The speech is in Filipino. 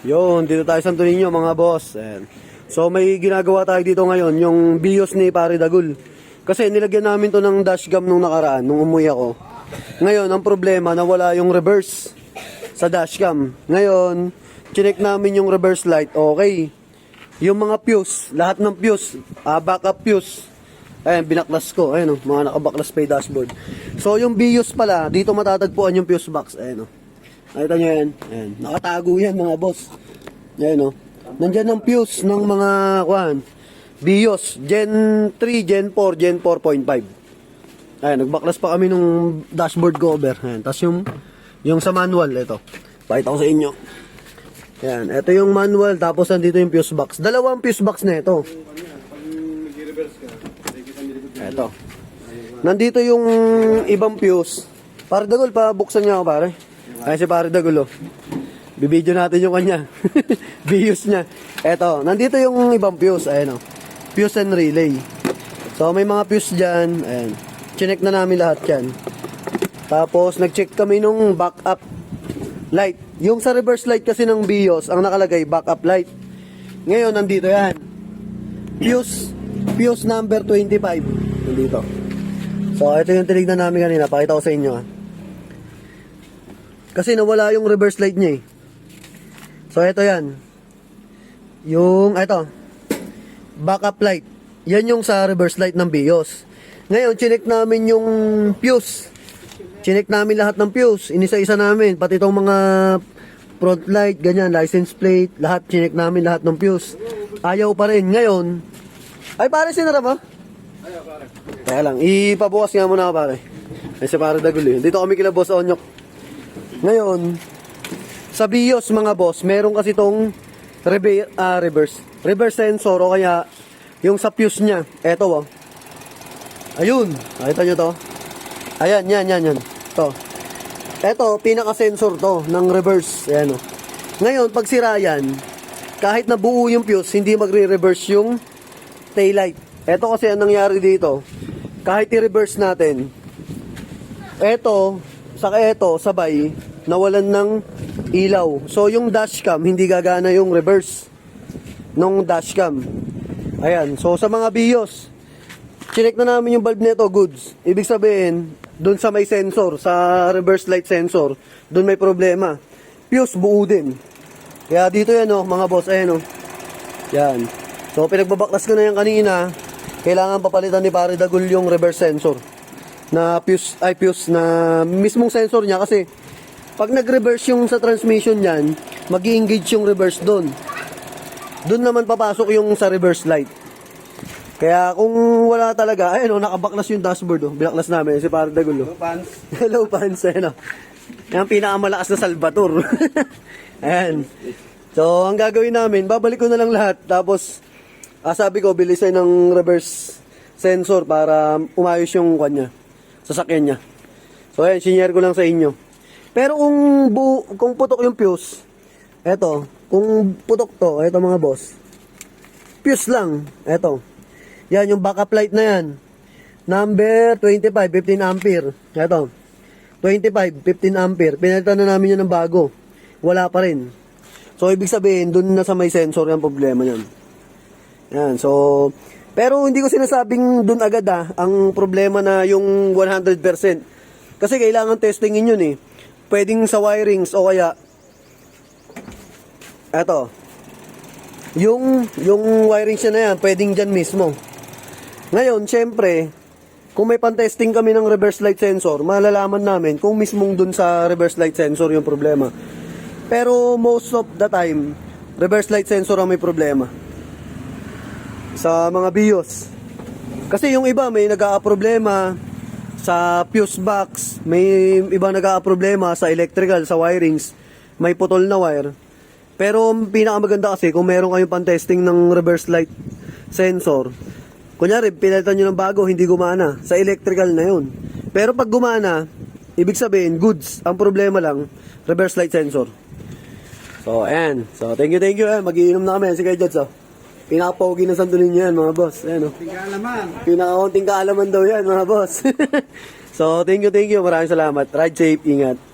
Yun, dito tayo sa Santo Niño mga boss. Ayan. So may ginagawa tayo dito ngayon, yung BIOS ni Pare Dagul. Kasi nilagyan namin to ng dashcam nung nakaraan, nung umuwi ako. Ngayon, ang problema, nawala yung reverse sa dashcam. Ngayon, chinek namin yung reverse light, okay. Yung mga fuse, lahat ng fuse, ah, backup fuse, Ayan, binaklas ko. Ayan, oh, mga nakabaklas pa yung dashboard. So, yung BIOS pala, dito matatagpuan yung fuse box. Ayan, oh. Nakita nyo yan? Ayan. Nakatago yan, mga boss. Ayan, oh. Nandyan ang fuse ng mga, kuhan, BIOS, Gen 3, Gen 4, Gen 4.5. Ayan, nagbaklas pa kami nung dashboard cover. Ayan, tapos yung, yung sa manual, ito. Pakita ko sa inyo. Ayan, ito yung manual, tapos nandito yung fuse box. Dalawang fuse box na ito. Eto. Nandito yung ibang fuse. Pare Dagol, pabuksan niya ako pare. Ay si Pare Dagol oh. Bibidyo natin yung kanya. Bius niya. Eto, nandito yung ibang fuse. Ayan oh. Fuse and relay. So may mga fuse dyan. Ayan. Chinek na namin lahat yan. Tapos nag-check kami nung backup light. Yung sa reverse light kasi ng BIOS, ang nakalagay backup light. Ngayon, nandito yan. Fuse, fuse number 25. Nandito. So, ito yung tinignan namin kanina. Pakita ko sa inyo. ah. Kasi nawala yung reverse light niya eh. So, ito yan. Yung, ito. Backup light. Yan yung sa reverse light ng BIOS. Ngayon, chinek namin yung fuse. Chinek namin lahat ng fuse. Inisa-isa namin. Pati itong mga front light, ganyan, license plate, lahat, chinek namin lahat ng fuse. Ayaw pa rin. Ngayon, ay pare, sinara ba? Ayaw pare. Kaya lang, ipabukas nga muna ako pare. Ay si pare Dagulo. Dito kami kila Boss Onyok. Ngayon, sa BIOS mga boss, meron kasi tong rebe- ah, reverse. Reverse sensor o kaya yung sa fuse niya. Eto oh. Ayun. Nakita nyo to? Ayan, yan, yan, yan. To. Eto, pinaka-sensor to ng reverse. Ayan oh. Ngayon, pag sira yan, kahit na buo yung fuse, hindi magre-reverse yung taillight. Eto kasi ang nangyari dito, kahit i-reverse natin, eto, saka eto, sabay, nawalan ng ilaw. So, yung dashcam, hindi gagana yung reverse nung dashcam. Ayan. So, sa mga BIOS, chinek na namin yung bulb nito, goods. Ibig sabihin, doon sa may sensor, sa reverse light sensor, doon may problema. Fuse, buo din. Kaya dito yan, oh, mga boss, ayan, oh. Yan. So, pinagbabaklas ko na yan kanina. Kailangan papalitan ni Pare Dagul yung reverse sensor. Na fuse, ay fuse na mismong sensor niya kasi pag nag-reverse yung sa transmission niyan, mag engage yung reverse doon. Doon naman papasok yung sa reverse light. Kaya kung wala talaga, ayun oh, nakabaklas yung dashboard oh. Binaklas namin si Pare Dagul oh. Pans. Hello, Pans. Ayan o. Yan ang pinakamalakas na Salvator. Ayan. So, ang gagawin namin, babalik ko na lang lahat. Tapos, ah, sabi ko, bilisan ng reverse sensor para umayos yung kanya. Sasakyan niya. So, ayan, sinyer ko lang sa inyo. Pero kung, bu kung putok yung fuse, eto, kung putok to, eto mga boss, fuse lang, eto. Yan, yung backup light na yan. Number 25, 15 ampere. Eto. 25, 15 ampere. Pinalitan na namin yan ng bago. Wala pa rin. So, ibig sabihin, dun na sa may sensor yung problema yan. Yan, so... Pero hindi ko sinasabing dun agad ah, ang problema na yung 100%. Kasi kailangan testingin yun eh. Pwedeng sa wirings o kaya... Eto. Yung, yung wirings niya na yan, pwedeng dyan mismo. Ngayon, syempre, kung may pan-testing kami ng reverse light sensor, malalaman namin kung mismong dun sa reverse light sensor yung problema. Pero most of the time, reverse light sensor ang may problema. Sa mga BIOS. Kasi yung iba may nag-a-problema sa fuse box, may iba nag-a-problema sa electrical, sa wirings, may putol na wire. Pero ang pinakamaganda kasi kung meron kayong pan-testing ng reverse light sensor, kunyari pinalitan nyo ng bago, hindi gumana. Sa electrical na yun. Pero pag gumana, ibig sabihin, goods. Ang problema lang, reverse light sensor. So, ayan. So, thank you, thank you. Eh. Magiinom na kami. Sige, Jods, oh. Pinaka-pogi na santo ninyo yan, mga boss. Ayan, oh. Tingalaman. Pinaka-unting kaalaman daw yan, mga boss. so, thank you, thank you. Maraming salamat. Ride safe, ingat.